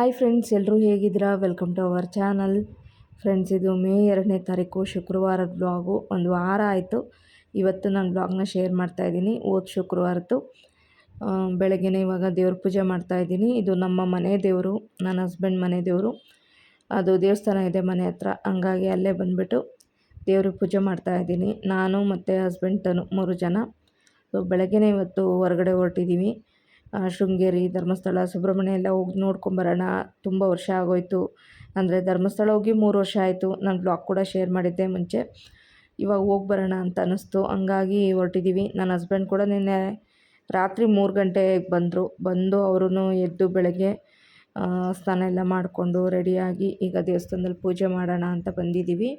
Hi friends ಎಲ್ಲರೂ ಹೇಗಿದ್ದೀರಾ? Welcome to our channel friends ಇದು ಮೇ ಎರಡನೇ ತಾರೀಕು ಶುಕ್ರವಾರದ ಬ್ಲಾಗು ಒಂದು ವಾರ ಆಯಿತು. ಇವತ್ತು ನಾನು ಬ್ಲಾಗ್ನ ಶೇರ್ ಮಾಡ್ತಾ ಓದ್ ಶುಕ್ರವಾರದ್ದು ಬೆಳಗ್ಗೆನೇ ಇವಾಗ ದೇವ್ರ ಪೂಜೆ ಮಾಡ್ತಾ ಇದ್ದೀನಿ. ಇದು ನಮ್ಮ ಮನೆ ದೇವರು, ನನ್ನ ಹಸ್ಬೆಂಡ್ ಮನೆ ದೇವರು. ಅದು ದೇವಸ್ಥಾನ ಇದೆ ಮನೆ ಹತ್ರ. ಹಂಗಾಗಿ ಅಲ್ಲೇ ಬಂದುಬಿಟ್ಟು ದೇವ್ರಿಗೆ ಪೂಜೆ ಮಾಡ್ತಾಯಿದ್ದೀನಿ ನಾನು ಮತ್ತು ಹಸ್ಬೆಂಡ್ ತನು ಮೂರು ಜನ. ಸೊ ಬೆಳಗ್ಗೆನೇ ಇವತ್ತು ಹೊರಗಡೆ ಹೊರಟಿದ್ದೀವಿ. ಶೃಂಗೇರಿ, ಧರ್ಮಸ್ಥಳ, ಸುಬ್ರಹ್ಮಣ್ಯ ಎಲ್ಲ ಹೋಗಿ ನೋಡ್ಕೊಂಬರೋಣ. ತುಂಬ ವರ್ಷ ಆಗೋಯ್ತು. ಅಂದರೆ ಧರ್ಮಸ್ಥಳ ಹೋಗಿ ಮೂರು ವರ್ಷ ಆಯಿತು. ನಾನು ಬ್ಲಾಗ್ ಕೂಡ ಶೇರ್ ಮಾಡಿದ್ದೆ ಮುಂಚೆ. ಇವಾಗ ಹೋಗಿ ಬರೋಣ ಅಂತ ಅನ್ನಿಸ್ತು. ಹಂಗಾಗಿ ಹೊರಟಿದ್ದೀವಿ ನನ್ನ ಹಸ್ಬೆಂಡ್ ಕೂಡ ನಿನ್ನೆ ರಾತ್ರಿ ಮೂರು ಗಂಟೆಗೆ ಬಂದರು. ಬಂದು ಅವರು ಎದ್ದು ಬೆಳಗ್ಗೆ ಸ್ನಾನ ಎಲ್ಲ ಮಾಡಿಕೊಂಡು ರೆಡಿಯಾಗಿ ಈಗ ದೇವಸ್ಥಾನದಲ್ಲಿ ಪೂಜೆ ಮಾಡೋಣ ಅಂತ ಬಂದಿದ್ದೀವಿ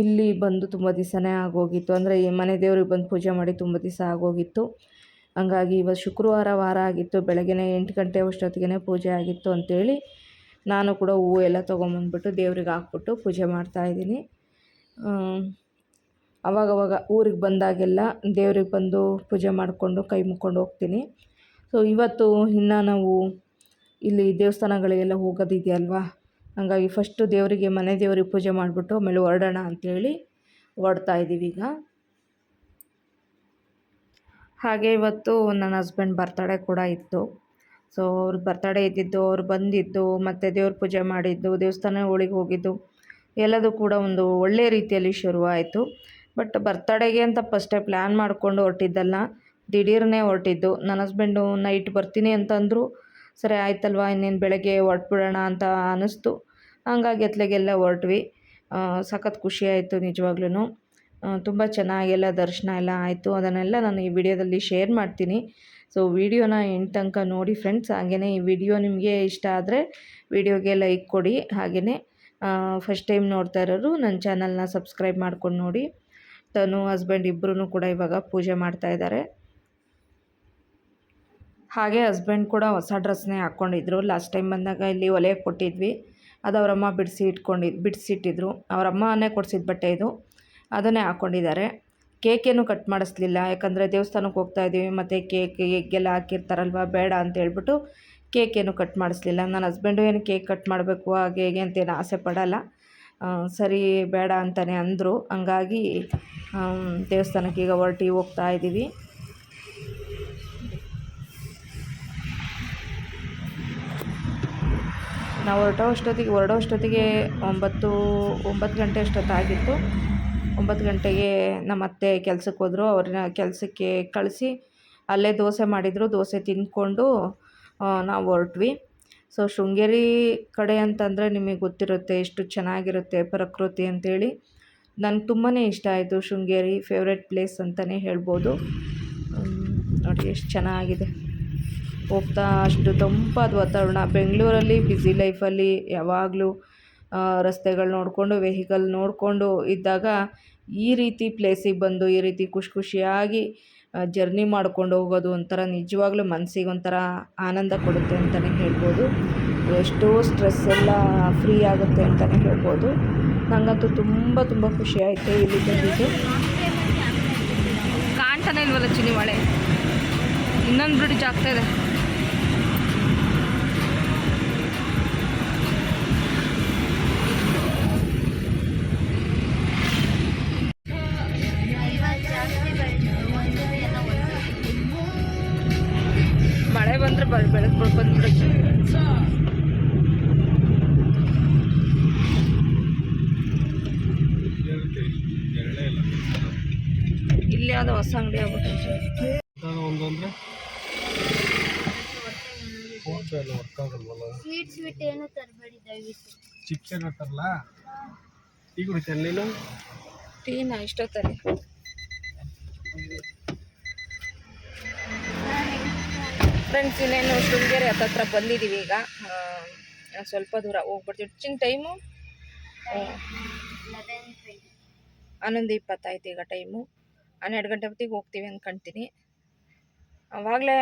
ಇಲ್ಲಿ ಬಂದು ತುಂಬ ದಿವಸನೇ ಆಗೋಗಿತ್ತು. ಅಂದರೆ ಮನೆ ದೇವ್ರಿಗೆ ಬಂದು ಪೂಜೆ ಮಾಡಿ ತುಂಬ ದಿವಸ ಆಗೋಗಿತ್ತು. ಹಂಗಾಗಿ ಇವತ್ತು ಶುಕ್ರವಾರ ವಾರ ಆಗಿತ್ತು ಬೆಳಗ್ಗೆ ಎಂಟು ಗಂಟೆ ಅಷ್ಟೊತ್ತಿಗೆ ಪೂಜೆ ಆಗಿತ್ತು ಅಂತೇಳಿ ನಾನು ಕೂಡ ಹೂವು ಎಲ್ಲ ತೊಗೊಂಬಂದ್ಬಿಟ್ಟು ದೇವ್ರಿಗೆ ಹಾಕ್ಬಿಟ್ಟು ಪೂಜೆ ಮಾಡ್ತಾಯಿದ್ದೀನಿ ಅವಾಗವಾಗ ಊರಿಗೆ ಬಂದಾಗೆಲ್ಲ ದೇವ್ರಿಗೆ ಬಂದು ಪೂಜೆ ಮಾಡಿಕೊಂಡು ಕೈ ಮುಕ್ಕೊಂಡು ಹೋಗ್ತೀನಿ. ಸೊ ಇವತ್ತು ಇನ್ನು ನಾವು ಇಲ್ಲಿ ದೇವಸ್ಥಾನಗಳಿಗೆಲ್ಲ ಹೋಗೋದಿದೆಯಲ್ವಾ? ಹಂಗಾಗಿ ಫಸ್ಟು ದೇವರಿಗೆ ಮನೆ ದೇವ್ರಿಗೆ ಪೂಜೆ ಮಾಡಿಬಿಟ್ಟು ಆಮೇಲೆ ಹೊರಡೋಣ ಅಂಥೇಳಿ ಹೊರಡ್ತಾ ಇದ್ದೀವಿ ಈಗ ಹಾಗೆ ಇವತ್ತು ನನ್ನ ಹಸ್ಬೆಂಡ್ ಬರ್ತಡೇ ಕೂಡ ಇತ್ತು. ಸೊ ಅವ್ರದ್ದು ಬರ್ತಡೇ ಇದ್ದಿದ್ದು, ಅವ್ರು ಬಂದಿದ್ದು, ಮತ್ತು ದೇವ್ರ ಪೂಜೆ ಮಾಡಿದ್ದು, ದೇವಸ್ಥಾನ ಒಳಗೆ ಹೋಗಿದ್ದು, ಎಲ್ಲದೂ ಕೂಡ ಒಂದು ಒಳ್ಳೆ ರೀತಿಯಲ್ಲಿ ಶುರುವಾಯಿತು. ಬಟ್ ಬರ್ತಡೇಗೆ ಅಂತ ಫಸ್ಟೇ ಪ್ಲ್ಯಾನ್ ಮಾಡಿಕೊಂಡು ಹೊರಟಿದ್ದಲ್ಲ, ದಿಢೀರನೇ ಹೊರಟಿದ್ದು. ನನ್ನ ಹಸ್ಬೆಂಡು ನೈಟ್ ಬರ್ತೀನಿ ಅಂತಂದರು, ಸರಿ ಆಯ್ತಲ್ವಾ, ಇನ್ನೇನು ಬೆಳಗ್ಗೆ ಹೊರಟ್ಬಿಡೋಣ ಅಂತ ಅನ್ನಿಸ್ತು ಹಂಗಾಗಿ ಎತ್ಲೆಗೆಲ್ಲ ಹೊರಟ್ವಿ. ಸಖತ್ ಖುಷಿ ಆಯಿತು ನಿಜವಾಗ್ಲೂ ತುಂಬ ಚೆನ್ನಾಗೆಲ್ಲ ದರ್ಶನ ಎಲ್ಲ ಆಯಿತು. ಅದನ್ನೆಲ್ಲ ನಾನು ಈ ವಿಡಿಯೋದಲ್ಲಿ ಶೇರ್ ಮಾಡ್ತೀನಿ. ಸೊ ವಿಡಿಯೋನ ಎಂಡ್ ತನಕ ನೋಡಿ ಫ್ರೆಂಡ್ಸ್ ಹಾಗೆಯೇ ಈ ವಿಡಿಯೋ ನಿಮಗೆ ಇಷ್ಟ ಆದರೆ ವಿಡಿಯೋಗೆ ಲೈಕ್ ಕೊಡಿ. ಹಾಗೆಯೇ ಫಸ್ಟ್ ಟೈಮ್ ನೋಡ್ತಾ ಇರೋರು ನನ್ನ ಚಾನಲ್ನ ಸಬ್ಸ್ಕ್ರೈಬ್ ಮಾಡ್ಕೊಂಡು ನೋಡಿ. ತನು ಹಸ್ಬೆಂಡ್ ಇಬ್ಬರೂ ಕೂಡ ಇವಾಗ ಪೂಜೆ ಮಾಡ್ತಾ ಇದ್ದಾರೆ ಹಾಗೆ ಹಸ್ಬೆಂಡ್ ಕೂಡ ಹೊಸ ಡ್ರೆಸ್ನೇ ಹಾಕ್ಕೊಂಡಿದ್ರು ಲಾಸ್ಟ್ ಟೈಮ್ ಬಂದಾಗ ಇಲ್ಲಿ ಒಲೆ ಕೊಟ್ಟಿದ್ವಿ. ಅದು ಅವರಮ್ಮ ಬಿಡಿಸಿ ಇಟ್ಕೊಂಡಿದ್ದು ಬಿಡಿಸಿಟ್ಟಿದ್ರು. ಅವರಮ್ಮನೇ ಕೊಡ್ಸಿದ ಬಟ್ಟೆ ಇದು. ಅದನ್ನೇ ಹಾಕ್ಕೊಂಡಿದ್ದಾರೆ ಕೇಕೇನು ಕಟ್ ಮಾಡಿಸ್ಲಿಲ್ಲ. ಯಾಕಂದರೆ ದೇವಸ್ಥಾನಕ್ಕೆ ಹೋಗ್ತಾ ಇದ್ದೀವಿ, ಮತ್ತು ಕೇಕ್ ಎಗ್ಗೆಲ್ಲ ಹಾಕಿರ್ತಾರಲ್ವ, ಬೇಡ ಅಂತ ಹೇಳ್ಬಿಟ್ಟು ಕೇಕೇನು ಕಟ್ ಮಾಡಿಸ್ಲಿಲ್ಲ. ನನ್ನ ಹಸ್ಬೆಂಡು ಏನು ಕೇಕ್ ಕಟ್ ಮಾಡಬೇಕು, ಹಾಗೆ ಹೇಗೆ ಅಂತೇನು ಆಸೆ ಪಡಲ್ಲ. ಸರಿ, ಬೇಡ ಅಂತಲೇ ಅಂದರು. ಹಂಗಾಗಿ ದೇವಸ್ಥಾನಕ್ಕೆ ಈಗ ಹೊರಟಿ ಹೋಗ್ತಾ ಇದ್ದೀವಿ. ನಾವು ಹೊರಟೋ ಅಷ್ಟೊತ್ತಿಗೆ ಹೊರಡೋ ಅಷ್ಟೊತ್ತಿಗೆ ಒಂಬತ್ತು ಒಂಬತ್ತು ಗಂಟೆ ಅಷ್ಟೊತ್ತಾಗಿತ್ತು. ಒಂಬತ್ತು ಗಂಟೆಗೆ ನಮ್ಮ ಅತ್ತೆ ಕೆಲ್ಸಕ್ಕೆ ಹೋದರು. ಅವ್ರನ್ನ ಕೆಲಸಕ್ಕೆ ಕಳಿಸಿ ಅಲ್ಲೇ ದೋಸೆ ಮಾಡಿದರು. ದೋಸೆ ತಿಂದ್ಕೊಂಡು ನಾವು ಹೊರಟ್ವಿ. ಸೊ, ಶೃಂಗೇರಿ ಕಡೆ ಅಂತಂದರೆ ನಿಮಗೆ ಗೊತ್ತಿರುತ್ತೆ ಎಷ್ಟು ಚೆನ್ನಾಗಿರುತ್ತೆ ಪ್ರಕೃತಿ ಅಂತೇಳಿ. ನನಗೆ ತುಂಬಾ ಇಷ್ಟ ಆಯಿತು ಶೃಂಗೇರಿ ಫೇವ್ರೆಟ್ ಪ್ಲೇಸ್ ಅಂತಲೇ ಹೇಳ್ಬೋದು. ನೋಡಿ ಎಷ್ಟು ಚೆನ್ನಾಗಿದೆ. ಹೋಗ್ತಾ ಅಷ್ಟು ತಂಪಾದ ವಾತಾವರಣ. ಬೆಂಗಳೂರಲ್ಲಿ, ಬ್ಯುಸಿ ಲೈಫಲ್ಲಿ ಯಾವಾಗಲೂ ರಸ್ತೆಗಳು ನೋಡಿಕೊಂಡು, ವೆಹಿಕಲ್ ನೋಡಿಕೊಂಡು ಇದ್ದಾಗ ಈ ರೀತಿ ಪ್ಲೇಸಿಗೆ ಬಂದು, ಈ ರೀತಿ ಖುಷಿ ಖುಷಿಯಾಗಿ ಜರ್ನಿ ಮಾಡ್ಕೊಂಡು ಹೋಗೋದು ಒಂಥರ ನಿಜವಾಗ್ಲೂ ಮನಸ್ಸಿಗೆ ಒಂಥರ ಆನಂದ ಕೊಡುತ್ತೆ ಅಂತಲೇ ಹೇಳ್ಬೋದು. ಎಷ್ಟೋ ಸ್ಟ್ರೆಸ್ ಎಲ್ಲ ಫ್ರೀ ಆಗುತ್ತೆ ಅಂತಲೇ ಹೇಳ್ಬೋದು. ನನಗಂತೂ ತುಂಬ ತುಂಬ ಖುಷಿ ಆಯಿತು ಇಲ್ಲಿ ಬಂದಿದ್ದು. ಕಾಣ್ತಾನೆ ಇಲ್ವಲ್ಲ ಚಿನಿ ಮಳೆ ಇನ್ನೊಂದು ಬ್ರಿಡ್ಜ್ ಆಗ್ತಾ ಇಲ್ಲಿ ಯಾವುದೋ ಹೊಸ ಅಂಗಡಿ ಆಗ್ಬಿಟ್ಟು ಒಂದಂದ್ರೆ ಸ್ವೀಟ್ ಸ್ವೀಟ್ ಏನು ತರಬೇಡಿ ದಯವಿಟ್ಟು ಚಿಪ್ಸ್ ಏನೋ ತರಲ್ಲ ಟೀ ಕುಡಿತೇನೆ ನೀನು? ಟೀನ ಇಷ್ಟೊತ್ತಲ್ಲಿ. ಫ್ರೆಂಡ್ಸ್ ಇನ್ನೇನು ಶೃಂಗೇರಿ ಹತ್ತತ್ರ ಬಂದಿದ್ದೀವಿ ಈಗ. ಸ್ವಲ್ಪ ದೂರ ಹೋಗ್ಬಿಡ್ತೀವಿ. ಚಿಂಗ್ ಟೈಮು ಹನ್ನೊಂದು ಇಪ್ಪತ್ತಾಯ್ತು ಈಗ ಟೈಮು ಹನ್ನೆರಡು ಗಂಟೆ ಹೊತ್ತಿಗೆ ಹೋಗ್ತೀವಿ ಅಂದ್ಕೊಂತೀನಿ ಅವಾಗಲೇ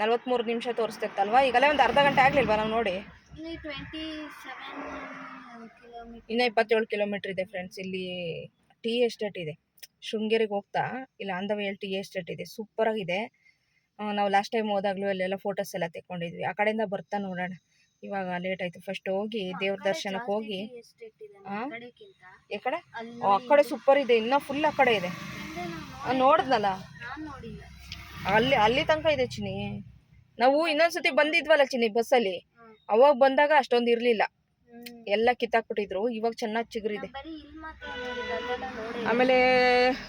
ನಲ್ವತ್ತ್ಮೂರು ನಿಮಿಷ ತೋರಿಸ್ತಿತ್ತಲ್ವ? ಈಗಲೇ ಒಂದು ಅರ್ಧ ಗಂಟೆ ಆಗಲಿಲ್ವಾ ನಾವು ನೋಡಿ? ಇನ್ನೂ ಇಪ್ಪತ್ತೇಳು ಕಿಲೋಮೀಟ್ರ್ ಇದೆ ಫ್ರೆಂಡ್ಸ್ ಇಲ್ಲಿ ಟೀ ಎಸ್ಟೇಟ್ ಇದೆ. ಶೃಂಗೇರಿಗೆ ಹೋಗ್ತಾ? ಇಲ್ಲ ಆನ್ ದ ಟೀ ಎಸ್ಟೇಟ್ ಇದೆ. ಸೂಪರಾಗಿದೆ ನಾವು ಲಾಸ್ಟ್ ಟೈಮ್ ಹೋದಾಗಲೂ ಅಲ್ಲೆಲ್ಲ ಫೋಟೋಸ್ ಎಲ್ಲ ತೆಕ್ಕೊಂಡಿದ್ವಿ. ಆ ಕಡೆಯಿಂದ ಬರ್ತಾ ನೋಡೋಣ. ಇವಾಗ ಲೇಟ್ ಆಯ್ತು. ಫಸ್ಟ್ ಹೋಗಿ ದೇವ್ರ ದರ್ಶನಕ್ಕೆ ಹೋಗಿ ಕಡೆ? ಆ ಕಡೆ ಸೂಪರ್ ಇದೆ. ಇನ್ನೂ ಫುಲ್ ಆ ಕಡೆ ಇದೆ. ನೋಡ್ದಲ್ಲ ಅಲ್ಲಿ ಅಲ್ಲಿ ತನಕ ಇದೆ ಚಿನಿ ನಾವು ಇನ್ನೊಂದ್ಸತಿ ಬಂದಿದ್ವಲ್ಲ ಚಿನಿ ಬಸ್ಸಲ್ಲಿ. ಅವಾಗ ಬಂದಾಗ ಅಷ್ಟೊಂದು ಇರಲಿಲ್ಲ. ಎಲ್ಲ ಕಿತ್ತಾಕ್ಬಿಟ್ಟಿದ್ರು. ಇವಾಗ ಚೆನ್ನಾಗಿ ಚಿಗುರಿದೆ. ಆಮೇಲೆ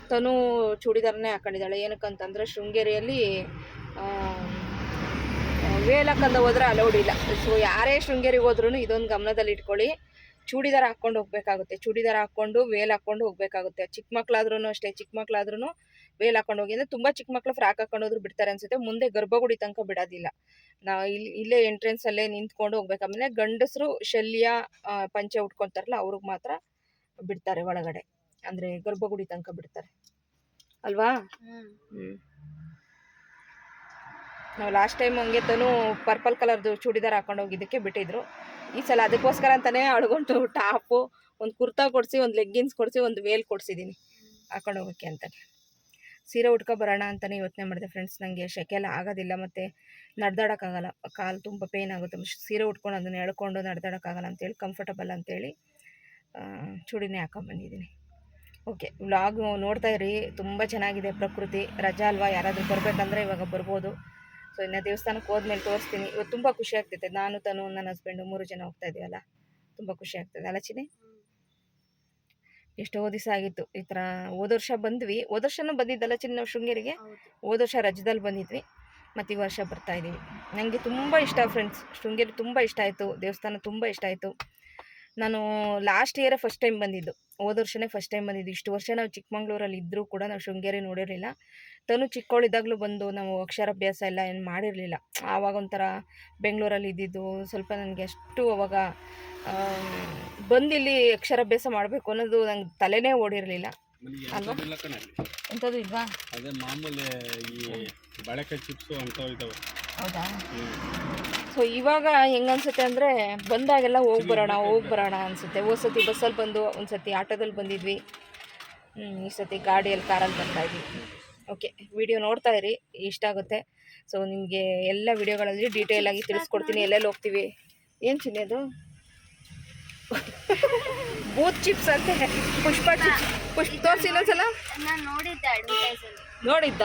ತನು ಚೂಡಿದಾರನೇ ಹಾಕೊಂಡಿದ್ದಾಳೆ. ಏನಕ್ಕಂತಂದ್ರೆ ಶೃಂಗೇರಿಯಲ್ಲಿ ಆ, ವೇಲ್ ಹಾಕೊಂಡು ಹೋದ್ರೆ ಅಲೌಡ್ ಇಲ್ಲ. ಸೊ ಯಾರೇ ಶೃಂಗೇರಿಗೆ ಹೋದ್ರೂ ಇದೊಂದು ಗಮನದಲ್ಲಿ ಇಟ್ಕೊಳ್ಳಿ. ಚೂಡಿದಾರ ಹಾಕ್ಕೊಂಡು ಹೋಗ್ಬೇಕಾಗುತ್ತೆ. ಚೂಡಿದಾರ ಹಾಕ್ಕೊಂಡು ವೇಲ್ ಹಾಕ್ಕೊಂಡು ಹೋಗ್ಬೇಕಾಗುತ್ತೆ. ಚಿಕ್ಕ ಮಕ್ಕಳಾದ್ರೂ ಅಷ್ಟೇ. ಚಿಕ್ಕ ಮಕ್ಳಾದ್ರೂ ವೇಲ್ ಹಾಕೊಂಡು ಹೋಗಿ ಅಂದ್ರೆ ತುಂಬ ಚಿಕ್ಕ ಮಕ್ಕಳು ಫ್ರಾಕ್ ಹಾಕೊಂಡು ಹೋದ್ರು ಬಿಡ್ತಾರೆ ಅನ್ಸುತ್ತೆ. ಮುಂದೆ ಗರ್ಭಗುಡಿ ತನಕ ಬಿಡೋದಿಲ್ಲ. ನಾ ಇಲ್ಲಿ ಇಲ್ಲೇ ಎಂಟ್ರೆನ್ಸ್ ಅಲ್ಲೇ ನಿಂತ್ಕೊಂಡು ಹೋಗ್ಬೇಕು. ಆಮೇಲೆ ಗಂಡಸರು ಶಲ್ಯ ಪಂಚೆ ಉಟ್ಕೊಂತಾರಲ್ಲ ಅವ್ರಿಗೆ ಮಾತ್ರ ಬಿಡ್ತಾರೆ ಒಳಗಡೆ. ಅಂದರೆ ಗರ್ಭಗುಡಿ ತನಕ ಬಿಡ್ತಾರೆ. ಅಲ್ವಾ? ಹ್ಮ್. ಹ್ಞೂ ನಾವು ಲಾಸ್ಟ್ ಟೈಮ್ ಹಂಗೆ ತನು ಪರ್ಪಲ್ ಕಲರ್ದು ಚೂಡಿದಾರ್ ಹಾಕೊಂಡು ಹೋಗಿದ್ದಕ್ಕೆ ಬಿಟ್ಟಿದ್ರು. ಈ ಸಲ ಅದಕ್ಕೋಸ್ಕರ ಅಂತಲೇ ಅಳ್ಗೊಂಡು ಟಾಪು ಒಂದು ಕುರ್ತಾ ಕೊಡಿಸಿ ಒಂದು ಲೆಗ್ಗಿನ್ಸ್ ಕೊಡಿಸಿ ಒಂದು ವೇಲ್ ಕೊಡಿಸಿದ್ದೀನಿ ಹಾಕೊಂಡು ಹೋಗೋಕ್ಕೆ ಅಂತಲೇ ಸೀರೆ ಉಟ್ಕೊ ಬರೋಣ ಅಂತಲೇ ಯೋಚನೆ ಮಾಡಿದೆ ಫ್ರೆಂಡ್ಸ್ ನನಗೆ ಶೆಕೆಲ್ಲ ಆಗೋದಿಲ್ಲ ಮತ್ತು ನಡ್ದಾಡೋಕ್ಕಾಗಲ್ಲ. ಕಾಲು ತುಂಬ ಪೇಯ್ನ್ ಆಗುತ್ತೆ. ಸೀರೆ ಉಟ್ಕೊಂಡು ಅದನ್ನು ಎಳ್ಕೊಂಡು ನಡ್ದಾಡೋಕ್ಕಾಗಲ್ಲ ಅಂತೇಳಿ ಕಂಫರ್ಟಬಲ್ ಅಂತೇಳಿ ಚೂಡಿನೇ ಹಾಕೊಂಬಂದಿದ್ದೀನಿ ಓಕೆ ವ್ಲಾಗ್ ನೋಡ್ತಾ ಇರಿ. ತುಂಬ ಚೆನ್ನಾಗಿದೆ ಪ್ರಕೃತಿ. ರಜಾ ಅಲ್ವಾ? ಯಾರಾದರೂ ಬರಬೇಕಂದ್ರೆ ಇವಾಗ ಬರ್ಬೋದು. ಸೊ ಇನ್ನು ದೇವಸ್ಥಾನಕ್ಕೆ ಹೋದ್ಮೇಲೆ ತೋರಿಸ್ತೀನಿ. ಇವತ್ತು ತುಂಬ ಖುಷಿ ಆಗ್ತೈತೆ. ನಾನು, ತನು, ನನ್ನ ಹಸ್ಬೆಂಡು ಮೂರು ಜನ ಹೋಗ್ತಾ ಇದೀವಲ್ಲ. ತುಂಬ ಖುಷಿ ಆಗ್ತದೆ. ಅಲ್ಲ ಎಷ್ಟೋ ದಿವಸ ಆಗಿತ್ತು. ಈ ಥರ ಹೋದ ವರ್ಷ ಬಂದ್ವಿ. ಹೋದ ವರ್ಷನೂ ಬಂದಿದ್ದಲ್ಲ ಚಿನ್ನ ಶೃಂಗೇರಿಗೆ? ಹೋದ. ವರ್ಷ ರಜದಲ್ಲಿ ಬಂದಿದ್ವಿ. ಮತ್ತು ಈ ವರ್ಷ ಬರ್ತಾ ಇದ್ದೀವಿ ನನಗೆ ತುಂಬ ಇಷ್ಟ ಫ್ರೆಂಡ್ಸ್ ಶೃಂಗೇರಿ ತುಂಬ ಇಷ್ಟ ಆಯಿತು. ದೇವಸ್ಥಾನ ತುಂಬ ಇಷ್ಟ ಆಯಿತು. ನಾನು ಲಾಸ್ಟ್ ಇಯರೇ ಫಸ್ಟ್ ಟೈಮ್ ಬಂದಿದ್ದು. ಹೋದ ವರ್ಷನೇ ಫಸ್ಟ್ ಟೈಮ್ ಬಂದಿದ್ದು. ಇಷ್ಟು ವರ್ಷ ನಾವು ಚಿಕ್ಕಮಂಗ್ಳೂರಲ್ಲಿ ಇದ್ದರೂ ಕೂಡ ನಾವು ಶೃಂಗೇರಿ ನೋಡಿರಲಿಲ್ಲ. ತನು ಚಿಕ್ಕವಳಿದ್ದಾಗಲೂ ಬಂದು ನಾವು ಅಕ್ಷರಾಭ್ಯಾಸ ಎಲ್ಲ ಏನು ಮಾಡಿರಲಿಲ್ಲ. ಆವಾಗ ಒಂಥರ ಬೆಂಗಳೂರಲ್ಲಿ ಇದ್ದಿದ್ದು ಸ್ವಲ್ಪ ನನಗೆ ಅಷ್ಟು ಅವಾಗ ಬಂದಿಲ್ಲಿ ಅಕ್ಷರಾಭ್ಯಾಸ ಮಾಡಬೇಕು ಅನ್ನೋದು ನಂಗೆ ತಲೆನೇ ಓಡಿರಲಿಲ್ಲ. ಅಲ್ವಾ? ಎಂಥದ್ದು ಇಲ್ವಾ? ಅದೇ ಮಾಮೂಲಿ ಈ ಬಾಳೆಕಾಯಿ ಚಿಪ್ಸು ಅಂತ ಹೌದಾ? ಸೊ ಇವಾಗ ಹೆಂಗನ್ಸುತ್ತೆ ಅಂದರೆ ಬಂದಾಗೆಲ್ಲ ಹೋಗಿ ಬರೋಣ ಹೋಗಿ ಬರೋಣ ಅನಿಸುತ್ತೆ. ಹೋದ ಸತಿ ಬಸ್ಸಲ್ಲಿ ಬಂದು ಒಂದು ಸತಿ ಆಟೋದಲ್ಲಿ ಬಂದಿದ್ವಿ. ಹ್ಮ್, ಈ ಸತಿ ಗಾಡಿಯಲ್ಲಿ ಕಾರಲ್ಲಿ ಬರ್ತಾ ಇದ್ವಿ. ಓಕೆ ವಿಡಿಯೋ ನೋಡ್ತಾ ಇರಿ ಇಷ್ಟ ಆಗುತ್ತೆ. ಸೊ ನಿಮಗೆ ಎಲ್ಲ ವಿಡಿಯೋಗಳಲ್ಲಿ ಡೀಟೇಲ್ ಆಗಿ ತಿಳಿಸ್ಕೊಡ್ತೀನಿ. ಎಲ್ಲೆಲ್ಲಿ ಹೋಗ್ತೀವಿ? ಏನು ಚಿನ್ನದು ಬೂತ್ ಚಿಪ್ಸ್ ಅಂತೆ. ಪುಷ್ಪ ಚಿಪ್ಸ್ ಪುಷ್ಪ ತೋರಿಸಿ ಇನ್ನೊಂದ್ಸಲ. ನಾನು ನೋಡಿದ್ದೆ ಅಡ್ವರ್ಟೈಸ್ ಅಲ್ಲಿ ನೋಡಿದ್ದ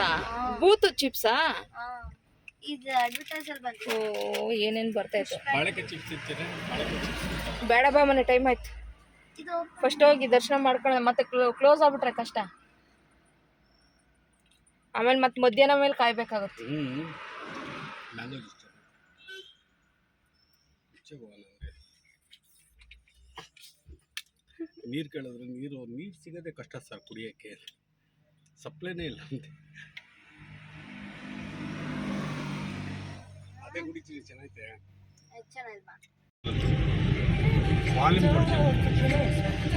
ಬೂತ್ ಚಿಪ್ಸಾ ಆ, ಇದು ಅಡ್ವರ್ಟೈಸ್ ಅಲ್ಲಿ ಬಂತು ಓ ಏನೇನು ಬರ್ತಾಯಿತ್ತು ಬಾಳೆಕಾಯಿ ಚಿಪ್ಸ್ ಇರ್ತೀರ? ಬಾಳೆಕಾಯಿ ಚಿಪ್ಸ್ ಬೇಡ ಬಾ ಮನೆ ಟೈಮ್ ಆಯ್ತು. ಇದು ಫಸ್ಟ್ ಹೋಗಿ ದರ್ಶನ ಮಾಡ್ಕೊಳ್ಳೋಣ. ಮತ್ತೆ ಕ್ಲೋಸ್ ಆಗ್ಬಿಟ್ರೆ ಕಷ್ಟ. ಆಮೇಲೆ ಮತ್ತೆ ಮಧ್ಯಾಹ್ನ ಮೇಲೆ ಕಾಯ್ಬೇಕಾಗುತ್ತೆ. ನೀರು ಕೇಳಿದ್ರೆ ನೀರು ನೀರು ಸಿಗೋದೇ ಕಷ್ಟ ಸರ್ ಕುಡಿಯೋಕ್ಕೆ. ಸಪ್ಲೈನೇ ಇಲ್ಲ ಅಂತೆ. ಅದೇ ಕುಡಿತೀವಿ ಚೆನ್ನಾಗೈತೆ ಚೆನ್ನಾಗಿಲ್ವಾ ವಾಲ್ಯೂಮ್ ಕೊಡ್ತೀನಿ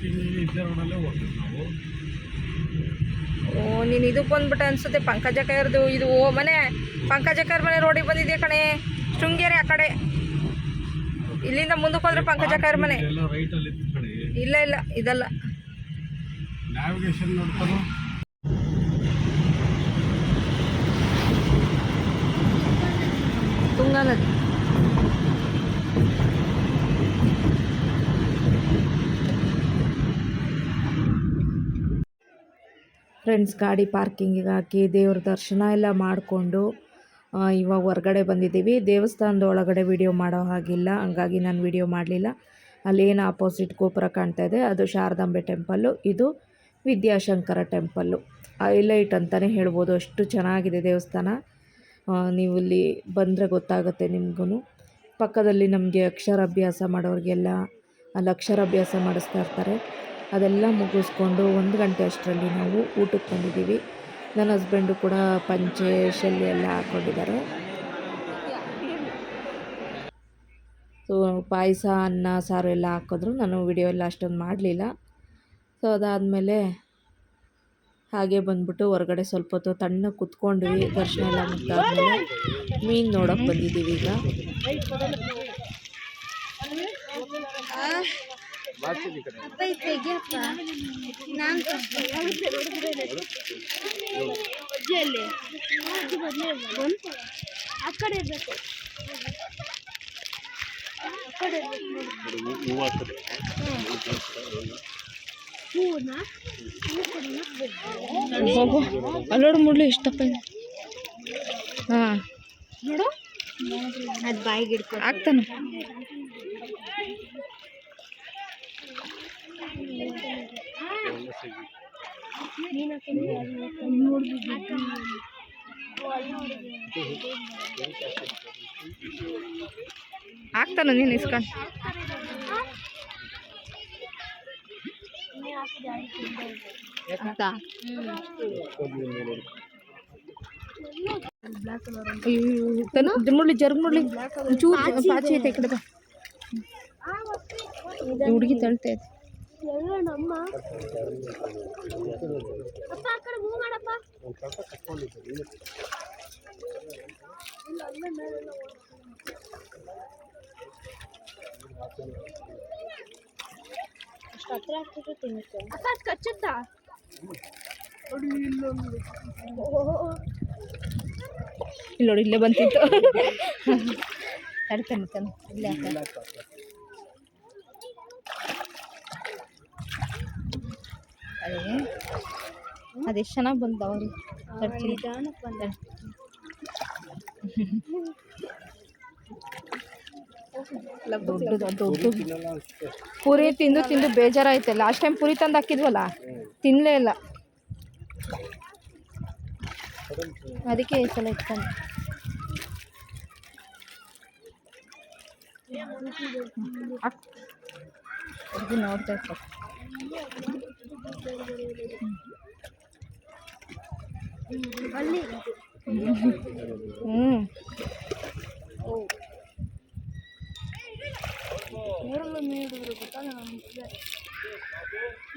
ಹೋಗ್ತೀವಿ ನಾವು ಓ ನೀನು ಇದಕ್ಕೆ ಬಂದ್ಬಿಟ್ಟು ಅನ್ಸುತ್ತೆ. ಪಂಕಜಕರ್ದು ಇದು ಓ ಮನೆ. ಪಂಕಜಕರ್ ಮನೆ ರೋಡಿಗೆ ಬಂದಿದೆ ಕಣೆ? ಶೃಂಗೇರಿ ಆ ಕಡೆ. ಇಲ್ಲಿಂದ ಮುಂದಕ್ಕೆ ಹೋದ್ರೆ ಪಂಕಜಕರ್ ಮನೆ. ಇಲ್ಲ ಇಲ್ಲ ಇದಲ್ಲ. ನ್ಯಾವಿಗೇಷನ್ ನೋಡ್ಕೊಂಡು. ತುಂಗಾ ನದಿ. ಫ್ರೆಂಡ್ಸ್ ಗಾಡಿ ಪಾರ್ಕಿಂಗಿಗೆ ಹಾಕಿ ದೇವ್ರ ದರ್ಶನ ಎಲ್ಲ ಮಾಡಿಕೊಂಡು ಇವಾಗ ಹೊರಗಡೆ ಬಂದಿದ್ದೀವಿ. ದೇವಸ್ಥಾನದ ಒಳಗಡೆ ವಿಡಿಯೋ ಮಾಡೋ ಹಾಗಿಲ್ಲ. ಹಂಗಾಗಿ ನಾನು ವಿಡಿಯೋ ಮಾಡಲಿಲ್ಲ. ಅಲ್ಲೇನು ಆಪೋಸಿಟ್ ಗೋಪುರ ಕಾಣ್ತಾ ಇದೆ. ಅದು ಶಾರದಾಂಬೆ ಟೆಂಪಲ್ಲು ಇದು ವಿದ್ಯಾಶಂಕರ ಟೆಂಪಲ್ಲು ಹೈಲೈಟ್ ಅಂತಲೇ ಹೇಳ್ಬೋದು. ಅಷ್ಟು ಚೆನ್ನಾಗಿದೆ ದೇವಸ್ಥಾನ. ನೀವು ಇಲ್ಲಿ ಬಂದರೆ ಗೊತ್ತಾಗುತ್ತೆ ನಿಮಗೂ ಪಕ್ಕದಲ್ಲಿ ನಮಗೆ ಅಕ್ಷರಾಭ್ಯಾಸ ಮಾಡೋರಿಗೆಲ್ಲ ಅಲ್ಲಿ ಅಕ್ಷರಾಭ್ಯಾಸ ಮಾಡಿಸ್ತಾ ಇರ್ತಾರೆ. ಅದೆಲ್ಲ ಮುಗಿಸ್ಕೊಂಡು ಒಂದು ಗಂಟೆ ಅಷ್ಟರಲ್ಲಿ ನಾವು ಊಟಕ್ಕೆ ಬಂದಿದ್ದೀವಿ. ನನ್ನ ಹಸ್ಬೆಂಡು ಕೂಡ ಪಂಚೆ, ಶೆಲ್ಲಿ ಎಲ್ಲ ಹಾಕ್ಕೊಂಡಿದ್ದಾರೆ ಸೊ ಪಾಯಸ, ಅನ್ನ, ಸಾರು ಎಲ್ಲ ಹಾಕಿದ್ರು. ನಾನು ವಿಡಿಯೋ ಎಲ್ಲ ಅಷ್ಟೊಂದು ಮಾಡಲಿಲ್ಲ. ಸೊ ಅದಾದಮೇಲೆ ಹಾಗೆ ಬಂದ್ಬಿಟ್ಟು ಹೊರಗಡೆ ಸ್ವಲ್ಪ ಹೊತ್ತು ತಣ್ಣಗೆ ಕುತ್ಕೊಂಡ್ವಿ. ದರ್ಶನ ಎಲ್ಲ ಮುಗ್ದಾದ್ಮೇಲೆ ಮೀನು ನೋಡೋಕೆ ಬಂದಿದ್ದೀವಿ ಈಗ. ಅಲ್ಲೋಡು ಮುಡ್ಲಿ ಇಷ್ಟಪ್ಪ ಹಾಂ ನೋಡು ಅದು ಬಾಯಿಗೆ ಹಿಡ್ಕೊಂಡು ಆಗ್ತಾನೆ ಆಗ್ತಾನೆ ನೀನು ಇಸ್ಕೊಂಡು ಮುಡ್ಲಿ ಜರ್ಗ್ ಮುಡ್ಲಿ ಚೂರು ಪಾಚಿ ಐತೆ ಈ ಕಡೆ ಬಾ. ಹುಡುಗಿ ತಳ್ತೈತೆ ನಮ್ಮ ಅಪ್ಪ ಮಾಡಪ್ಪ. ಅಷ್ಟು ಹತ್ರ ಆಗ್ತದೆ ತಿನ್ನುತ್ತೆ ಅಪ್ಪ ಅದು ಕಚ್ಚುತ್ತಾ? ಇಲ್ಲಿ ನೋಡಿ, ಇಲ್ಲೇ ಬಂತಿತ್ತು ತಡ್ತಾನೆ ತಾನೆ ಇಲ್ಲೇ ಹಾಕ. ಅದೇ ಅದೆಷ್ಟು ಚೆನ್ನಾಗಿ ತಡ್ತೀನಿ ನಿಧಾನಕ್ಕೆ ಬಂದ ಪುರಿ ತಿಂದು ತಿಂದು ಬೇಜಾರಾಯ್ತು ಲಾಸ್ಟ್ ಟೈಮ್ ಪುರಿ ತಂದು ಹಾಕಿದ್ವಲ್ಲ? ತಿನ್ನಲೇ ಇಲ್ಲ. ಅದಕ್ಕೆ ಈ ಸಲ ಇಟ್ಕೊಂಡು. ನೋಡ್ತಾ ಇರ್ತಾರೆ. ಹ್ಞೂ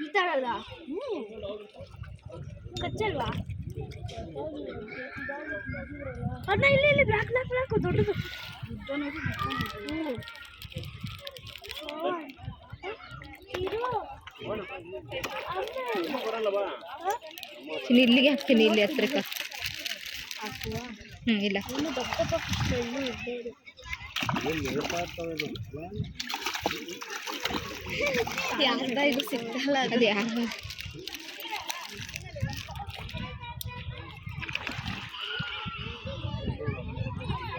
ಈ ಥರ ಅಲ್ಲ ಹ್ಞೂ ಕಚ್ಚಲ್ವಾ ಅಣ್ಣ ಇಲ್ಲಿ ಇಲ್ಲಿ ಬ್ಲಾಕ್ ಬ್ಲಾಕ್ ಬ್ಲಾಕ್ ದೊಡ್ಡದು ಚಿನ್ನಿ ಇಲ್ಲಿಗೆ ಹಾಕ್ತೀನಿ, ಇಲ್ಲಿ ಹತ್ರಕ್ಕೆ. ಹ್ಞೂ ಇಲ್ಲ. ಯಾರ್ದ ಇದು ಸಿಗ್ತಲ್ಲ, ಅದು ಯಾರು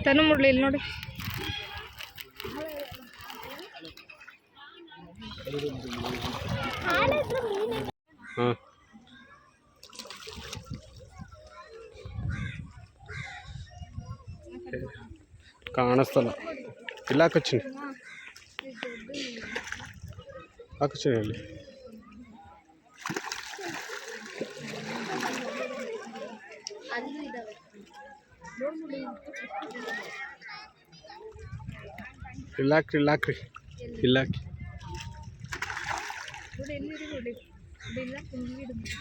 ತನು ಮುಡ್ಲಿ ಇಲ್ಲಿ ನೋಡಿ. ಕಾಣಿಸ್ತಲ್ಲ. ಇಲ್ಲ ಹಾಕಚ್ಚಿನಿ ಹಾಕಚ್ಚಿನಿ ಅಲ್ಲಿ. ಇಲ್ಲಾಕ್ರಿ ಇಲ್ಲಾಕ್ರಿ. ಇಲ್ಲಾಕಿ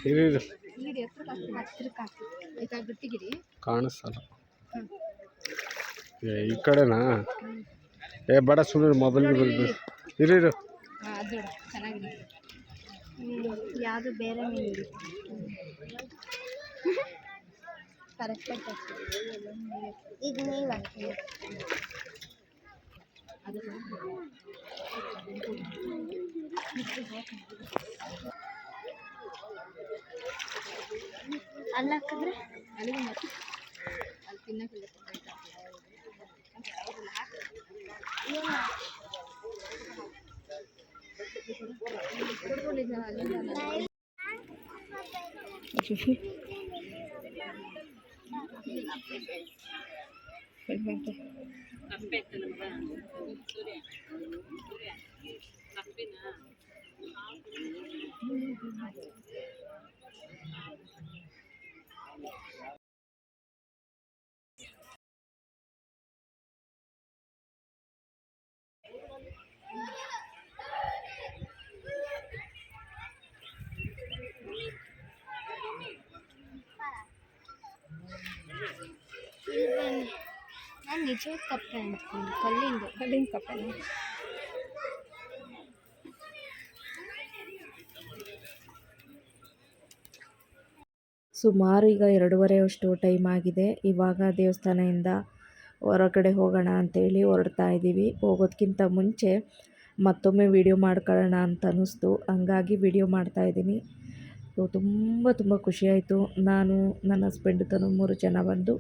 ಕಾಣಿಸ್ತಲ್ಲ ಇಲ್ಲ ಇಲ್ಲ ಈ ಕಡೆನಾ? ಏ, ಬೇಡ ಸುಮ್ಮನೆ ಮೊಬೈಲ್ ಬರ್ಬೇಕು ಇರು ಇರು. ಯಾವುದು ಬೇರೆ ಕರೆಕ್ಟಾಗಿ ಈಗ ನೀವು ಹಾಕಿ ಅಲ್ಲ ಹಾಕಿದ್ರೆ ಅಲ್ಲಿಗೆ ಅಲ್ಲಿ ತಿನ್ನಕ್ಕಿಲ್ಲ. দেখি ನಾನು ಕಪ್ಪೆ ಅನ್ಕೊಂಡು ಕಲ್ಲಿಂದು. ಕಲ್ಲಿನ ಕಪ್ಪೆ ಸುಮಾರು ಈಗ ಎರಡೂವರೆ ಅಷ್ಟು ಟೈಮ್ ಆಗಿದೆ. ಇವಾಗ ದೇವಸ್ಥಾನದಿಂದ ಹೊರಗಡೆ ಹೋಗೋಣ ಅಂತೇಳಿ ಹೊರಡ್ತಾ ಇದ್ದೀವಿ. ಹೋಗೋದಕ್ಕಿಂತ ಮುಂಚೆ ಮತ್ತೊಮ್ಮೆ ವಿಡಿಯೋ ಮಾಡ್ಕೊಳ್ಳೋಣ ಅಂತ ಅನ್ನಿಸ್ತು. ಹಂಗಾಗಿ ವಿಡಿಯೋ ಮಾಡ್ತಾಯಿದ್ದೀನಿ ತುಂಬ ತುಂಬ ಖುಷಿಯಾಯಿತು ನಾನು, ನನ್ನ ಹಸ್ಬೆಂಡ್ ತನು ಮೂರು ಜನ ಬಂದು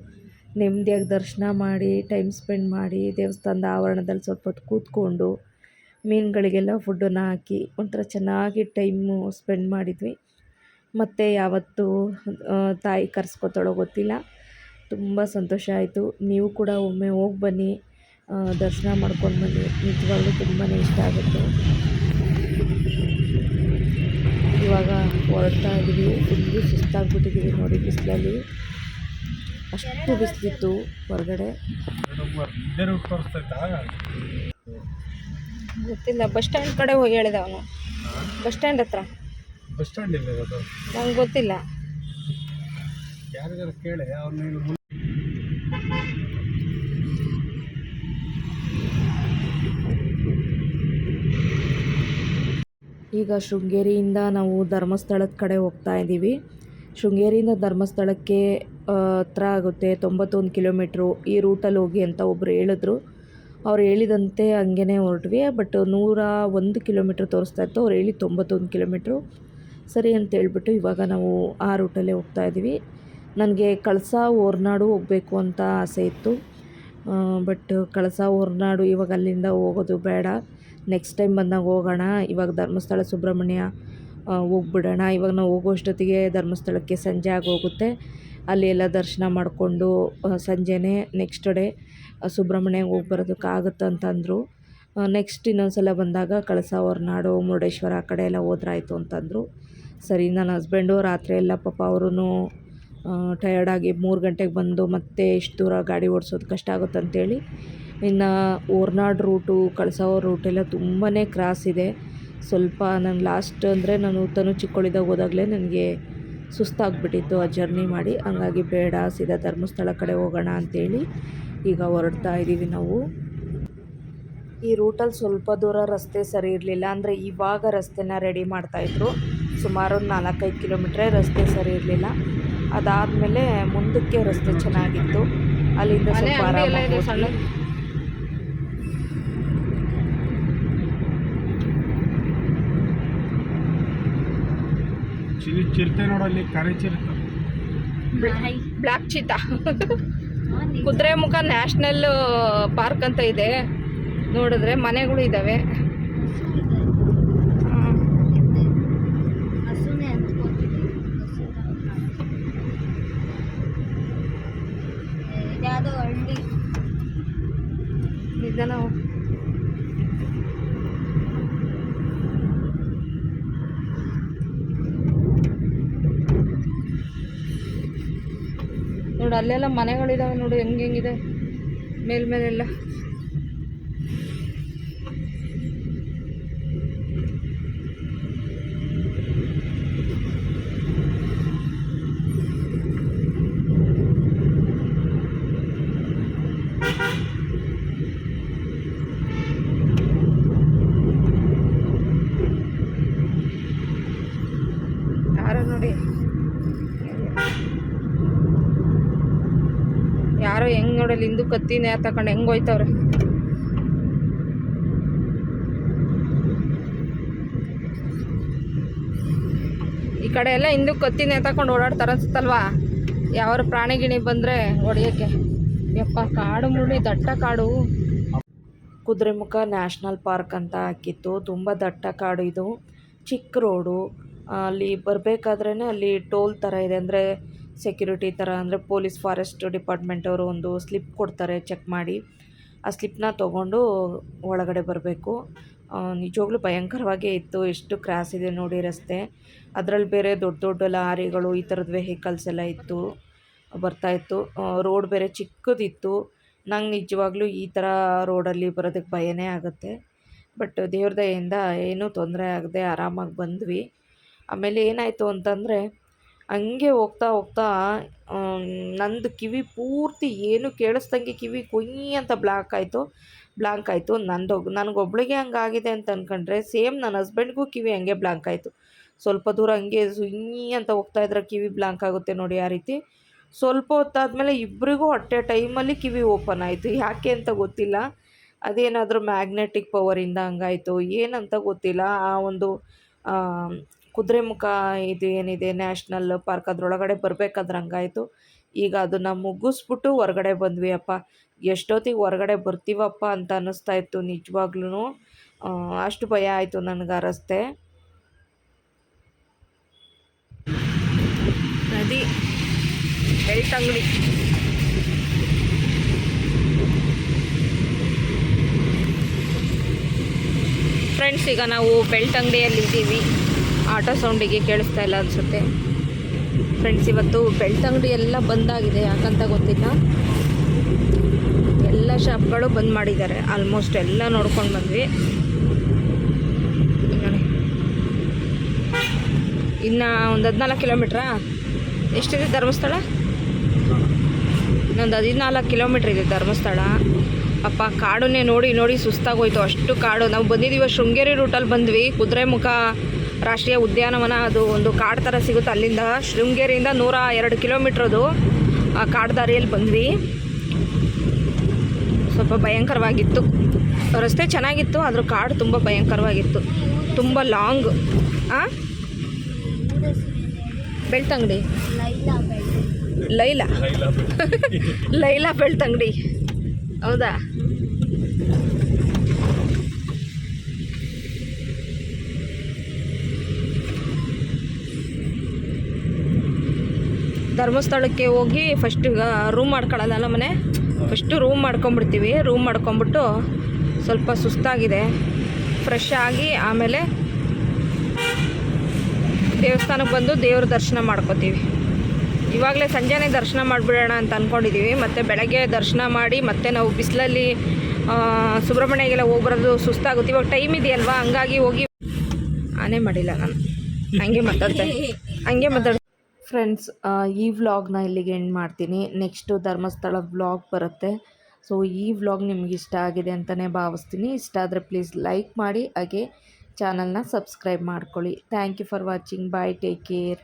ನೆಮ್ಮದಿಯಾಗಿ ದರ್ಶನ ಮಾಡಿ ಟೈಮ್ ಸ್ಪೆಂಡ್ ಮಾಡಿ, ದೇವಸ್ಥಾನದ ಆವರಣದಲ್ಲಿ ಸ್ವಲ್ಪ ಹೊತ್ತು ಕೂತ್ಕೊಂಡು ಮೀನುಗಳಿಗೆಲ್ಲ ಫುಡ್ಡನ್ನು ಹಾಕಿ ಒಂಥರ ಚೆನ್ನಾಗಿ ಟೈಮು ಸ್ಪೆಂಡ್ ಮಾಡಿದ್ವಿ. ಮತ್ತು ಯಾವತ್ತು ತಾಯಿ ಕರೆಸ್ಕೊತಾಳೋ ಗೊತ್ತಿಲ್ಲ. ತುಂಬ ಸಂತೋಷ ಆಯಿತು. ನೀವು ಕೂಡ ಒಮ್ಮೆ ಹೋಗಿ ಬನ್ನಿ. ದರ್ಶನ ಮಾಡ್ಕೊಂಡು ಬನ್ನಿ. ನಿಜವಾಗ್ಲೂ ತುಂಬಾ ಇಷ್ಟ ಆಗುತ್ತೆ. ಇವಾಗ ಹೊರಡ್ತಾ ಇದ್ದೀವಿ ಫುಲ್ಲು ಸುಸ್ತಾಗ್ಬಿಟ್ಟಿದ್ದೀವಿ ನೋಡಿ ಬಿಸಿಲಲ್ಲಿ. ಅಷ್ಟು ಬಿಸಿಲಿತ್ತು ಹೊರಗಡೆ. ಗೊತ್ತಿಲ್ಲ ಬಸ್ ಸ್ಟ್ಯಾಂಡ್ ಕಡೆ ಹೋಗಿ ಹೇಳಿದ ಅವನು. ಬಸ್ ಸ್ಟ್ಯಾಂಡ್ ಹತ್ರ. ಬಸ್ ಸ್ಟ್ಯಾಂಡ್ ನಂಗೆ ಗೊತ್ತಿಲ್ಲ. ಕೇಳಿ ಅವ್ರನ್ನ ಈಗ ಶೃಂಗೇರಿಯಿಂದ ನಾವು ಧರ್ಮಸ್ಥಳದ ಕಡೆ ಹೋಗ್ತಾ ಇದ್ದೀವಿ ಶೃಂಗೇರಿಯಿಂದ ಧರ್ಮಸ್ಥಳಕ್ಕೆ ಹತ್ರ ಆಗುತ್ತೆ. ತೊಂಬತ್ತೊಂದು ಕಿಲೋಮೀಟ್ರು ಈ ರೂಟಲ್ಲಿ ಹೋಗಿ ಅಂತ ಒಬ್ಬರು ಹೇಳಿದ್ರು. ಅವ್ರು ಹೇಳಿದಂತೆ ಹಂಗೇ ಹೊರಟ್ವಿ, ಬಟ್ ನೂರ ಒಂದು ಕಿಲೋಮೀಟ್ರ್ ತೋರಿಸ್ತಾ ಇತ್ತು. ಅವ್ರು ಹೇಳಿ ತೊಂಬತ್ತೊಂದು ಕಿಲೋಮೀಟ್ರು. ಸರಿ ಅಂತ ಹೇಳ್ಬಿಟ್ಟು ಇವಾಗ ನಾವು ಆ ರೂಟಲ್ಲೇ ಹೋಗ್ತಾ ಇದ್ದೀವಿ. ನನಗೆ ಕಳಸ ಹೊರ್ನಾಡು ಹೋಗಬೇಕು ಅಂತ ಆಸೆ ಇತ್ತು. ಬಟ್ ಕಳಸ ಹೊರ್ನಾಡು ಇವಾಗ ಅಲ್ಲಿಂದ ಹೋಗೋದು ಬೇಡ. ನೆಕ್ಸ್ಟ್ ಟೈಮ್ ಬಂದಾಗ ಹೋಗೋಣ. ಇವಾಗ ಧರ್ಮಸ್ಥಳ ಸುಬ್ರಹ್ಮಣ್ಯ ಹೋಗ್ಬಿಡೋಣ. ಇವಾಗ ನಾವು ಹೋಗೋಷ್ಟೊತ್ತಿಗೆ ಧರ್ಮಸ್ಥಳಕ್ಕೆ ಸಂಜೆ ಆಗೋಗುತ್ತೆ. ಅಲ್ಲಿ ಎಲ್ಲ ದರ್ಶನ ಮಾಡಿಕೊಂಡು ಸಂಜೆನೇ ನೆಕ್ಸ್ಟ್ ಡೇ ಸುಬ್ರಹ್ಮಣ್ಯಗೆ ಹೋಗಿ ಬರೋದಕ್ಕಾಗುತ್ತೆ ಅಂತಂದರು ನೆಕ್ಸ್ಟ್ ಇನ್ನೊಂದು ಸಲ ಬಂದಾಗ ಕಳಸ ಹೊರನಾಡು, ಮುರುಡೇಶ್ವರ ಆ ಕಡೆ ಎಲ್ಲ ಹೋದ್ರಾಯ್ತು ಅಂತಂದರು. ಸರಿ, ನನ್ನ ಹಸ್ಬೆಂಡು ರಾತ್ರಿ ಎಲ್ಲ ಪಾಪ ಅವರು ಟಯರ್ಡಾಗಿ ಮೂರು ಗಂಟೆಗೆ ಬಂದು ಮತ್ತೆ ಇಷ್ಟು ದೂರ ಗಾಡಿ ಓಡಿಸೋದು ಕಷ್ಟ ಆಗುತ್ತೆ ಅಂತೇಳಿ ಇನ್ನು ಹೊರ್ನಾಡು ರೂಟು ಕಳಸ ರೂಟೆಲ್ಲ ತುಂಬಾ ಕ್ರಾಸ್ ಇದೆ. ಸ್ವಲ್ಪ ನಾನು ಲಾಸ್ಟ್ ಅಂದರೆ ನಾನು ತನು ಚಿಕ್ಕೋಳಿದಾಗ ಹೋದಾಗಲೇ ನನಗೆ ಸುಸ್ತಾಗ್ಬಿಟ್ಟಿತ್ತು. ಆ ಜರ್ನಿ ಮಾಡಿ ಹಂಗಾಗಿ ಬೇಡ ಸೀದಾ ಧರ್ಮಸ್ಥಳ ಕಡೆ ಹೋಗೋಣ ಅಂತೇಳಿ ಈಗ ಹೊರಡ್ತಾ ಇದ್ದೀವಿ ನಾವು. ಈ ರೂಟಲ್ಲಿ ಸ್ವಲ್ಪ ದೂರ ರಸ್ತೆ ಸರಿ ಇರಲಿಲ್ಲ ಅಂದರೆ ಇವಾಗ ರಸ್ತೆನ ರೆಡಿ ಮಾಡ್ತಾಯಿದ್ರು ಸುಮಾರು ಒಂದು ನಾಲ್ಕೈದು ಕಿಲೋಮೀಟ್ರೇ ರಸ್ತೆ ಸರಿ ಇರಲಿಲ್ಲ. ಅದಾದಮೇಲೆ ಮುಂದಕ್ಕೆ ರಸ್ತೆ ಚೆನ್ನಾಗಿತ್ತು. ಅಲ್ಲಿಂದ ಸ್ವಲ್ಪ ಅಂಗಡಿ ಇದೆ ಚಿರತೆ ನೋಡಲ್ಲಿ ಕರೆ ಚಿರತೆ. Black cheetah. Kudremukh national park ಅಂತ ಇದೆ. ನೋಡಿದ್ರೆ ಮನೆಗಳು ಇದ್ದಾವೆ ನಿಧಾನ ಹೋಗು. ನೋಡು ಅಲ್ಲೆಲ್ಲ ಮನೆಗಳಿದ್ದಾವೆ ನೋಡು ಹೆಂಗೆ ಹೆಂಗಿದೆ? ಮೇಲ್ಮೇಲೆಲ್ಲ ಅಲ್ಲಿ ಹಿಂದೂ ಕತ್ತಿನೇ ತಗೊಂಡು ಹೆಂಗೆ ಹೋಯ್ತವ್ರೆ? ಈ ಕಡೆ ಎಲ್ಲ ಹಿಂದೂ ಕತ್ತಿನೇ ತಕೊಂಡು ಓಡಾಡ್ತಾರ ಅನ್ಸುತ್ತಲ್ವಾ? ಯಾವ ಪ್ರಾಣಿ ಗಿಣಿ ಬಂದರೆ ಹೊಡೆಯೋಕ್ಕೆ? ಯಪ್ಪ, ಕಾಡು ಮುಳಿ ದಟ್ಟ ಕಾಡು. ಕುದುರೆಮುಖ ನ್ಯಾಷನಲ್ ಪಾರ್ಕ್ ಅಂತ ಹಾಕಿತ್ತು. ತುಂಬ ದಟ್ಟ ಕಾಡು ಇದು. ಚಿಕ್ಕ ರೋಡು. ಅಲ್ಲಿ ಬರಬೇಕಾದ್ರೇ ಅಲ್ಲಿ ಟೋಲ್ ಥರ ಇದೆ. ಅಂದರೆ ಸೆಕ್ಯೂರಿಟಿ ಥರ ಅಂದರೆ ಪೊಲೀಸ್ ಫಾರೆಸ್ಟ್ ಡಿಪಾರ್ಟ್ಮೆಂಟ್ ಅವರು ಒಂದು ಸ್ಲಿಪ್ ಕೊಡ್ತಾರೆ ಚೆಕ್ ಮಾಡಿ. ಆ ಸ್ಲಿಪ್ನ ತೊಗೊಂಡು ಒಳಗಡೆ ಬರಬೇಕು. ನಿಜವಾಗ್ಲೂ ಭಯಂಕರವಾಗೇ ಇತ್ತು. ಎಷ್ಟು ಕ್ರಾಸ್ ಇದೆ ನೋಡಿ ರಸ್ತೆ. ಅದರಲ್ಲಿ ಬೇರೆ ದೊಡ್ಡ ದೊಡ್ಡ ಲಾರಿಗಳು, ಈ ಥರದ ವೆಹಿಕಲ್ಸ್ ಎಲ್ಲ ಇತ್ತು ಬರ್ತಾಯಿತ್ತು ರೋಡ್ ಬೇರೆ ಚಿಕ್ಕದಿತ್ತು. ನಂಗೆ ನಿಜವಾಗ್ಲೂ ಈ ಥರ ರೋಡಲ್ಲಿ ಬರೋದಕ್ಕೆ ಭಯನೇ ಆಗುತ್ತೆ. ಬಟ್ ದೇವ್ರ ದಯೆಯಿಂದ ಏನೂ ತೊಂದರೆ ಆಗದೆ ಆರಾಮಾಗಿ ಬಂದ್ವಿ. ಆಮೇಲೆ ಏನಾಯಿತು ಅಂತಂದರೆ ಹಂಗೆ ಹೋಗ್ತಾ ಹೋಗ್ತಾ ನಂದು ಕಿವಿ ಪೂರ್ತಿ ಏನು ಕೇಳಿಸ್ದಂಗೆ ಕಿವಿ ಕುಯ್ ಅಂತ ಬ್ಲ್ಯಾಕ್ ಆಯಿತು. ಬ್ಲ್ಯಾಂಕ್ ಆಯಿತು. ನಂದು ನನಗೊಬ್ಳಿಗೆ ಹಂಗಾಗಿದೆ ಅಂತ ಅಂದ್ಕೊಂಡ್ರೆ ಸೇಮ್ ನನ್ನ ಹಸ್ಬೆಂಡ್ಗೂ ಕಿವಿ ಹಂಗೆ ಬ್ಲ್ಯಾಂಕ್ ಆಯಿತು. ಸ್ವಲ್ಪ ದೂರ ಹಂಗೆ ಸುಯ್ಯಿ ಅಂತ ಹೋಗ್ತಾ ಇದ್ರೆ ಕಿವಿ ಬ್ಲಾಂಕ್ ಆಗುತ್ತೆ ನೋಡಿ ಆ ರೀತಿ. ಸ್ವಲ್ಪ ಹೊತ್ತಾದಮೇಲೆ ಇಬ್ಬರಿಗೂ ಹೊಟ್ಟೆ ಟೈಮಲ್ಲಿ ಕಿವಿ ಓಪನ್ ಆಯಿತು. ಯಾಕೆ ಅಂತ ಗೊತ್ತಿಲ್ಲ. ಅದೇನಾದರೂ ಮ್ಯಾಗ್ನೆಟಿಕ್ ಪವರಿಂದ ಹಂಗಾಯಿತು. ಏನಂತ ಗೊತ್ತಿಲ್ಲ. ಆ ಒಂದು ಕುದುರೆಮುಖ ಇದು ಏನಿದೆ, ನ್ಯಾಷನಲ್ ಪಾರ್ಕ್ ಅದ್ರೊಳಗಡೆ ಬರಬೇಕಾದ್ರೆ ಹಂಗಾಯಿತು ಈಗ ಅದನ್ನು ಮುಗಿಸ್ಬಿಟ್ಟು ಹೊರಗಡೆ ಬಂದ್ವಿ ಅಪ್ಪ. ಎಷ್ಟೊತ್ತಿಗೆ ಹೊರಗಡೆ ಬರ್ತೀವಪ್ಪ ಅಂತ ಅನ್ನಿಸ್ತಾ ಇತ್ತು ನಿಜವಾಗ್ಲೂ ಅಷ್ಟು ಭಯ ಆಯಿತು ನನಗೆ ರಸ್ತೆ. ನದಿ, ಬೆಳ್ತಂಗಡಿ. ಫ್ರೆಂಡ್ಸ್ ಈಗ ನಾವು ಬೆಳ್ತಂಗಡಿಯಲ್ಲಿ ಇದ್ದೀವಿ ಆಟೋ ಸೌಂಡಿಗೆ ಕೇಳಿಸ್ತಾ ಇಲ್ಲ ಅನಿಸುತ್ತೆ. ಫ್ರೆಂಡ್ಸ್ ಇವತ್ತು ಬೆಳ್ತಂಗಡಿ ಎಲ್ಲ ಬಂದಾಗಿದೆ, ಯಾಕಂತ ಗೊತ್ತಿಲ್ಲ. ಎಲ್ಲ ಶಾಪ್ಗಳು ಬಂದ್ ಮಾಡಿದ್ದಾರೆ. ಆಲ್ಮೋಸ್ಟ್ ಎಲ್ಲ ನೋಡ್ಕೊಂಡು ಬಂದ್ವಿ. ಇನ್ನು ಒಂದು ಹದಿನಾಲ್ಕು ಕಿಲೋಮೀಟ್ರಾ? ಎಷ್ಟಿದೆ ಧರ್ಮಸ್ಥಳ? ಇನ್ನೊಂದು ಹದಿನಾಲ್ಕು ಕಿಲೋಮೀಟ್ರ್ ಇದೆ ಧರ್ಮಸ್ಥಳ. ಅಪ್ಪ, ಕಾಡನ್ನೇ ನೋಡಿ ನೋಡಿ ಸುಸ್ತಾಗೋಯ್ತು. ಅಷ್ಟು ಕಾಡು. ನಾವು ಬಂದಿದ್ದೀವಿ, ಶೃಂಗೇರಿ ರೂಟಲ್ಲಿ ಬಂದ್ವಿ. ಕುದುರೆಮುಖ ರಾಷ್ಟ್ರೀಯ ಉದ್ಯಾನವನ ಅದು ಒಂದು ಕಾಡು ಥರ ಸಿಗುತ್ತೆ. ಅಲ್ಲಿಂದ ಶೃಂಗೇರಿಯಿಂದ ನೂರ ಎರಡು ಕಿಲೋಮೀಟ್ರದು ಅದು ಆ ಕಾಡು ದಾರಿಯಲ್ಲಿ ಬಂದ್ವಿ. ಸ್ವಲ್ಪ ಭಯಂಕರವಾಗಿತ್ತು. ರಸ್ತೆ ಚೆನ್ನಾಗಿತ್ತು ಆದರೂ ಕಾಡು ತುಂಬ ಭಯಂಕರವಾಗಿತ್ತು. ತುಂಬ ಲಾಂಗ್. ಆ? ಬೆಳ್ತಂಗಡಿ. ಲೈಲಾ ಲೈಲಾ ಬೆಳ್ತಂಗಡಿ. ಹೌದಾ? ಧರ್ಮಸ್ಥಳಕ್ಕೆ ಹೋಗಿ ಫಸ್ಟ್ ಈಗ ರೂಮ್ ಮಾಡ್ಕೊಳ್ಳಲ್ಲ ಮನೆ ಫಸ್ಟು ರೂಮ್ ಮಾಡ್ಕೊಂಬಿಡ್ತೀವಿ ರೂಮ್ ಮಾಡ್ಕೊಂಬಿಟ್ಟು ಸ್ವಲ್ಪ ಸುಸ್ತಾಗಿದೆ. ಫ್ರೆಶ್ ಆಗಿ ಆಮೇಲೆ ದೇವಸ್ಥಾನಕ್ಕೆ ಬಂದು ದೇವ್ರ ದರ್ಶನ ಮಾಡ್ಕೋತೀವಿ. ಇವಾಗಲೇ ಸಂಜೆನೇ ದರ್ಶನ ಮಾಡಿಬಿಡೋಣ ಅಂತ ಅಂದ್ಕೊಂಡಿದ್ದೀವಿ ಮತ್ತು ಬೆಳಗ್ಗೆ ದರ್ಶನ ಮಾಡಿ, ಮತ್ತೆ ನಾವು ಬಿಸಿಲಲ್ಲಿ ಸುಬ್ರಹ್ಮಣ್ಯಗೆಲ್ಲ ಹೋಗಿ ಬರೋದು ಸುಸ್ತಾಗುತ್ತೆ. ಇವಾಗ ಟೈಮ್ ಇದೆಯಲ್ವಾ? ಹಂಗಾಗಿ ಹೋಗಿ. ಆನೆ ಮಾಡಿಲ್ಲ ನಾನು. ಹಂಗೆ ಮಾತಾಡ್ತೇನೆ ಹಂಗೆ ಮಾತಾಡ್ ಫ್ರೆಂಡ್ಸ್ ಈ ವ್ಲಾಗ್ನ ಇಲ್ಲಿಗೆ ಎಂಡ್ ಮಾಡ್ತೀನಿ. ನೆಕ್ಸ್ಟು ಧರ್ಮಸ್ಥಳ ವ್ಲಾಗ್ ಬರುತ್ತೆ. ಸೊ ಈ ವ್ಲಾಗ್ ನಿಮ್ಗೆ ಇಷ್ಟ ಆಗಿದೆ ಅಂತಲೇ ಭಾವಿಸ್ತೀನಿ. ಇಷ್ಟ ಆದರೆ ಪ್ಲೀಸ್ ಲೈಕ್ ಮಾಡಿ. ಹಾಗೆ ಚಾನಲ್ನ ಸಬ್ಸ್ಕ್ರೈಬ್ ಮಾಡ್ಕೊಳ್ಳಿ. Thank you for watching bye take care